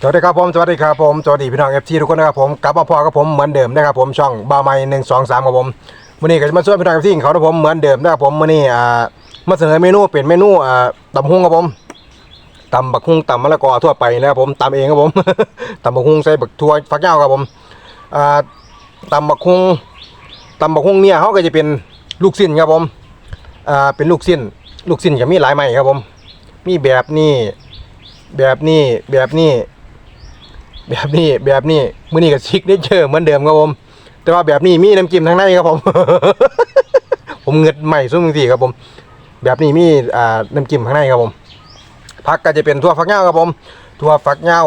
สวัสดีครับผมสวัสดีครับผมสวัสดีพี่น้องเอฟทีทุกคนนะครับผมกลับมาพอกับผมเหมือนเดิมนะครับผมช่องบาไม้หนึ่งสองสามครับผมวันนี้ก็จะมาช่วยพี่น้องเอฟทีเขาครับผมเหมือนเดิมนะครับผมวันนี้อ่ามาเสนอเมนูเป็นเมนูอ่าตำฮุ้งครับผมตำบักฮุ้งตำมะละกอทั่วไปนะครับผมตำเองครับผมตำบักฮุ้งใส่บักทั่วฟักยาวครับผมอ่าตำบักฮุ้งตำบักฮุ้งเนี่ยเขาก็จะเป็นลูกสิ้นครับผมอ่าเป็นลูกสิ้น ลูกสิ้นจะมีหลายไม้ครับผม มีแบบนี้แบบนี้แบบนี้ แบบนี้แบบนี้มื้อนี้ก็ชิคได้เจอเหมือนเดิมครับผม แต่ว่าแบบนี้มีน้ำจิ้มทางในครับผม ผมเงืดใหม่ซุ้มสี่ครับผม แบบนี้มีอ่าน้ำจิ้มข้างในครับผมผักก็จะเป็นทั่วฝักยาวครับผมทั่วฝักยาว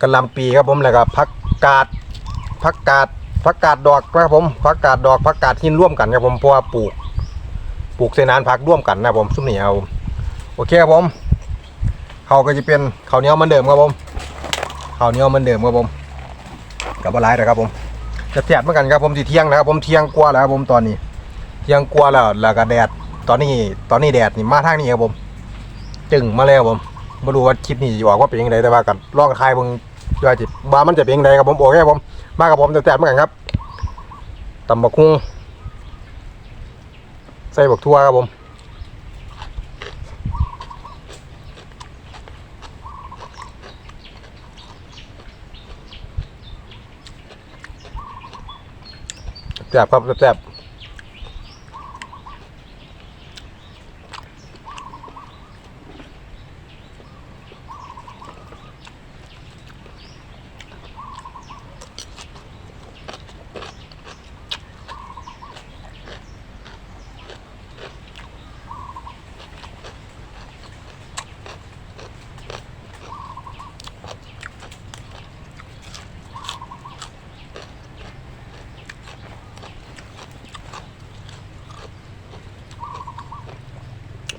กะลำปีครับผมแล้วก็ผักกาดผักกาดผักกาดดอกนะครับผมผักกาดดอกผักกาดหินร่วมกันครับผมเพราะว่าปลูกปลูกเสนานผักร่วมกันนะผมซุ้มเหนี่เอาโอเคครับผมเขาก็จะเป็นข้าวเหนียวเหมือนเดิมครับผม ข้าวเหนียวเหมือนเดิมครับผมกับอะไรนะครับผมจะแสบเหมือนกันครับผมที่เที่ยงนะครับผมเที่ยงกว่าแล้วครับผมตอนนี้เที่ยงกว่าแล้วแล้วก็แดดตอนนี้ตอนนี้แดดนี่มาทางนี้ครับผม จึงมาแล้วครับผมมาดูว่าคลิปนี้จะออกว่าเป็นยังไงแต่ว่ากันลองทายเบิ่งว่าจิบามันจะเป็นยังไงครับผมโอเคครับผมมากับผมจะแสบเหมือนกันครับตำบักคุ้งใส่บักทั่วครับผม แซ่บครับแซ่บ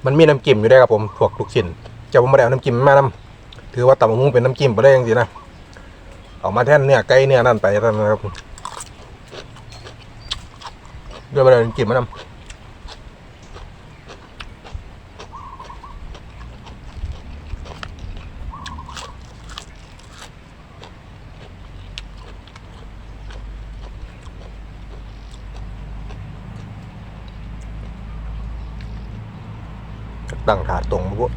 มันมีน้ำจิ้มอยู่ได้ครับผมพวกลูกชิ้นจะผมมาได้เอาน้ำจิ้มมานำถือว่าตำบักหุ่งเป็นน้ำจิ้มไปได้ยังสินะเอามาแท่นเนื้อไก่เนื้อนั่นไปท่นนะครับด้วยมาได้น้ำจิ้มมานำ ตั้งถาดตรงมาพวก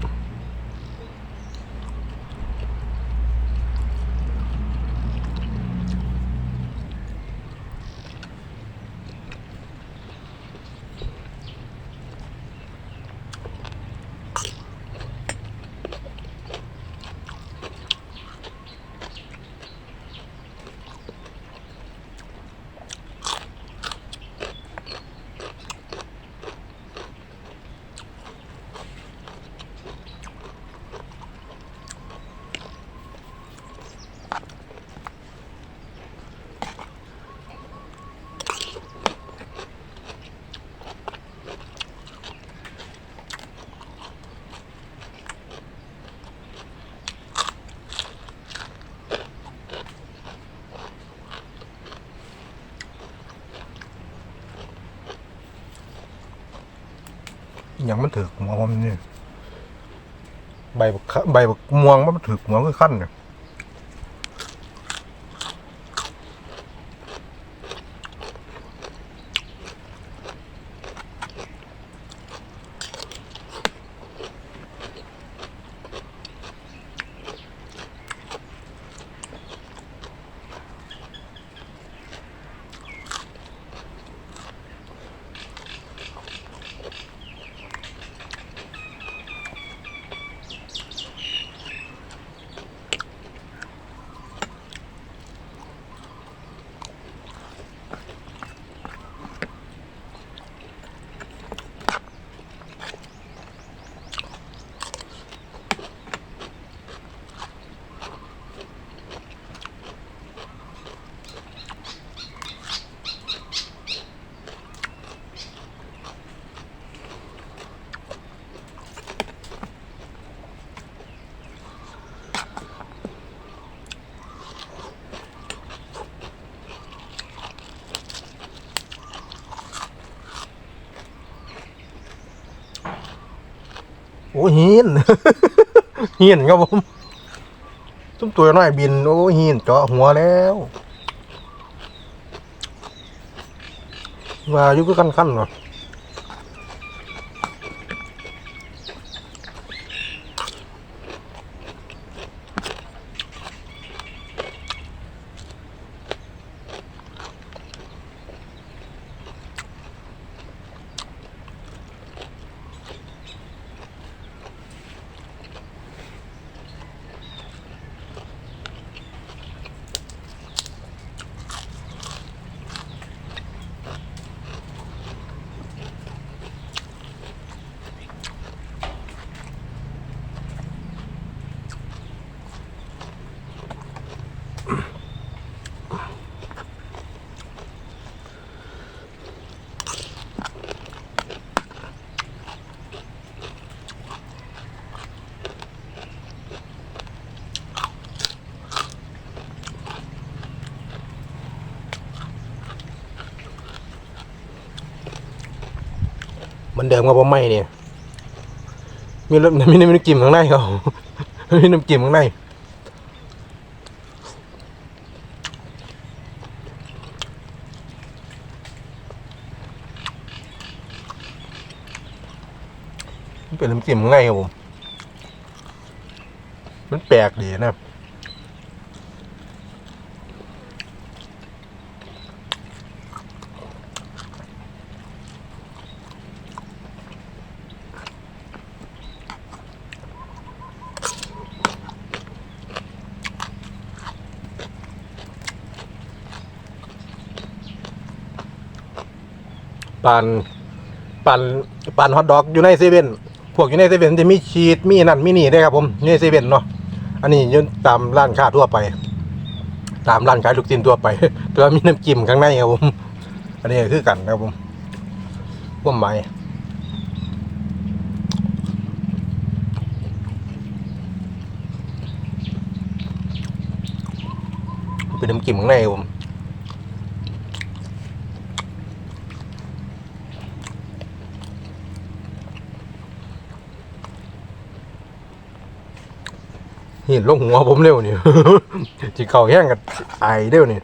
อย่างมันถือกหัวผมนี่ใบบักขะใบบักม่วงมันถือกหัวคือขั้นเนี่ย อ้หินหินครับผมตุ้มตัวน้อยบิน โอ้หินเจาะหัวแล้วมาอยู่ก็ขั้นขั้นๆเนาะ มันเดิมกับผมไม่เนี่ยมีรสมีน้ำจิ้มข้างในเขามีน้ำจิ้มข้างในมันเป็นน้ำจิ้มข้างในครับผมมันแปลกดีนะ ปานปานปานฮอทดอกอยู่ในเซเว่นพวกอยู่ในเซเว่นจะมีชีสมีนั่นมีนี่ด้วยครับผมอยู่ในเซเว่นเนาะอันนี้ยืนตามร้านค้าทั่วไป ตามร้านขายลูกชิ้นทั่วไปแต่ว่ามีน้ำจิ้มข้างในครับผมอันนี้คือกันนะครับผมว่าหมายเป็นน้ำจิ้มข้างในครับผม หินลงหัวผมเร็วนี่จิเข่าแห้งกับไอเร็วนี่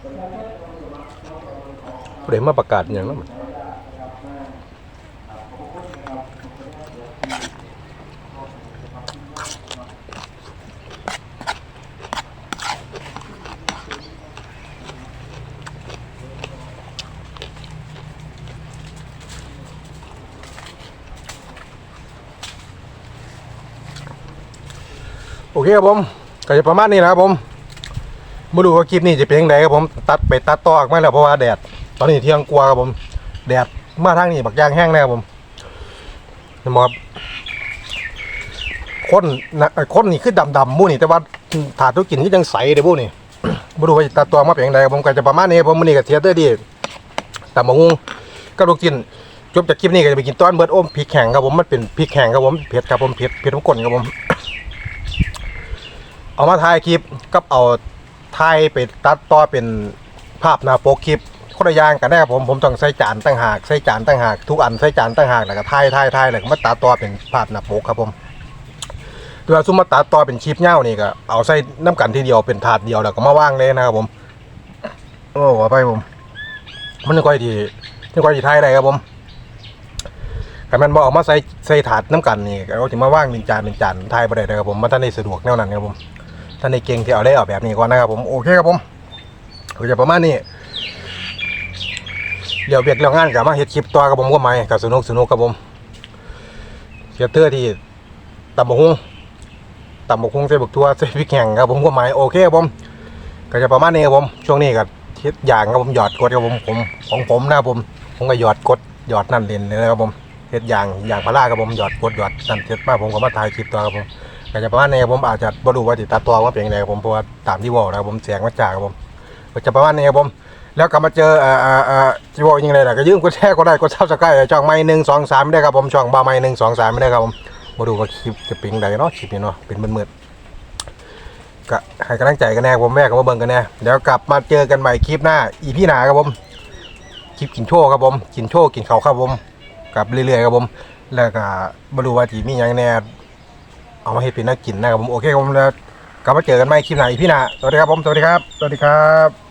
ผู้ใดมาประกาศอย่างนั้นโอเคครับผมก็จะประมาณนี้นะครับผม มาดูว่าคลิปนี้จะเป็นยังไงครับผมตัดไปตัดต่อออกมาแล้วเพราะว่าแดด ตอนนี้เที่ยงกลัวาครับผม แดดมาทางนี้บักยางแห้งแน่ครับผมเห็นไหมครับคนนะคนนี่คือดำดำๆหมู่นี่แต่ว่าถาดทุกกินที่ยังใสเด้อพวกนี่มาดูว่าจะตัดตัวมาเป็นยังไงครับผมก็จะประมาณนี้ครับผมมื้อนี้ก็เทียเตอร์ดีตำบักหุ่งกับลูกจิ้นจบจากคลิปนี้ก็จะไปกินต้อนเบิร์ดอมพริกแข็งครับผมมันเป็นพริกแข็งครับผมเผ็ดครับผมเผ็ดเผ็ดทุกคนครับผม เอามาถ่ายคลิปกับเอา ถ่ายไปตัดต่อเป็นภาพหน้าปกคลิปคนละอย่างกันได้ครับผมผมต้องใส่จานตั้งหากใส่จานตั้งหากทุกอันใส่จานตั้งหากแล้วก็ถ่ายถ่ายถ่ายแล้วก็มาตัดต่อเป็นภาพหน้าปกครับผมตัวซุมมาตัดต่อเป็นคลิปเงานี่ก็เอาใส่น้ำกันทีเดียวเป็นถาดเดียวแล้วก็มาว่างเลยนะครับผมโอ้ขอไปผม มันไม่ค่อยดีไม่ค่อยดีถ่ายได้ครับผมแต่มันบอกมาใส่ใส่ถาดน้ำกันนี่ก็ถึงมาว่างเป็นจานเป็นจานถ่ายไปได้เลยครับผมมันท่านได้สะดวกแนวนั้นครับผม ท่านในเก่งที่เอาได้เอาแบบนี้ก่อนนะครับผมโอเคครับผมก็จะประมาณนี้เดี๋ยวเบียกเรื่องงานกับมาเฮ็ดคลิปตัวกับผมก็ไม่กับสนุกสนุกครับผมเสียเตอร์ที่ตำบกฮุ้งตำบกฮุ้งใส่บกทัวใส่พริกแห้งครับผมก็ไม่โอเคครับผมก็จะประมาณนี้ครับผมช่วงนี้ก็เฮ็ดอย่างครับผมหยอดกดครับผมผมของผมนะครับผมผมก็หยอดกดหยอดนั่นเล่นเลยครับผมเฮ็ดอย่างอย่างพาราครับผมหยอดกดหยอดนั่นเสร็จมาผมก็มาถ่ายคลิปตัวครับผม ก็จะประมาณนี้ครับผมอาจจะบ่รู้ว่าติดตาตัวว่าเป็นยังไงครับผมเพราะว่าตามที่บอกนะครับผมเสียงมาจากครับผมก็จะประมาณนี้ครับผม แล้วกลับมาเจอเอ่อเอ่อเอ่อที่บอกยังไงล่ะก็ยืมกดแชร์ก็ได้กดซับสไครต์ช่องไม่หนึ่งสองสามไม่ได้ครับผมช่องบาไม่หนึ่งสองสามไม่ได้ครับผมมาดูว่าคลิปจะเป็นยังไงเนาะคลิปนี้เนาะเป็นมืดๆก็ให้กำลังใจกันแน่ผมแม่ก็มาเบิ่งกันแน่เดี๋ยวกลับมาเจอกันใหม่คลิปหน้าอีพี่หนาครับผมคลิปกินโชว์ครับผมกินโชว์กินเขาครับผมกลับเรื่อยๆครับผม แล้วก็มาดูว่าจีมีหยังแน่ เอามาให้เป็นนักกินนะครับผมโอเคครับผมแล้วกลับมาเจอกันใหม่คลิปหน้าอีพี่หนาสวัสดีครับผมสวัสดีครับสวัสดีครับ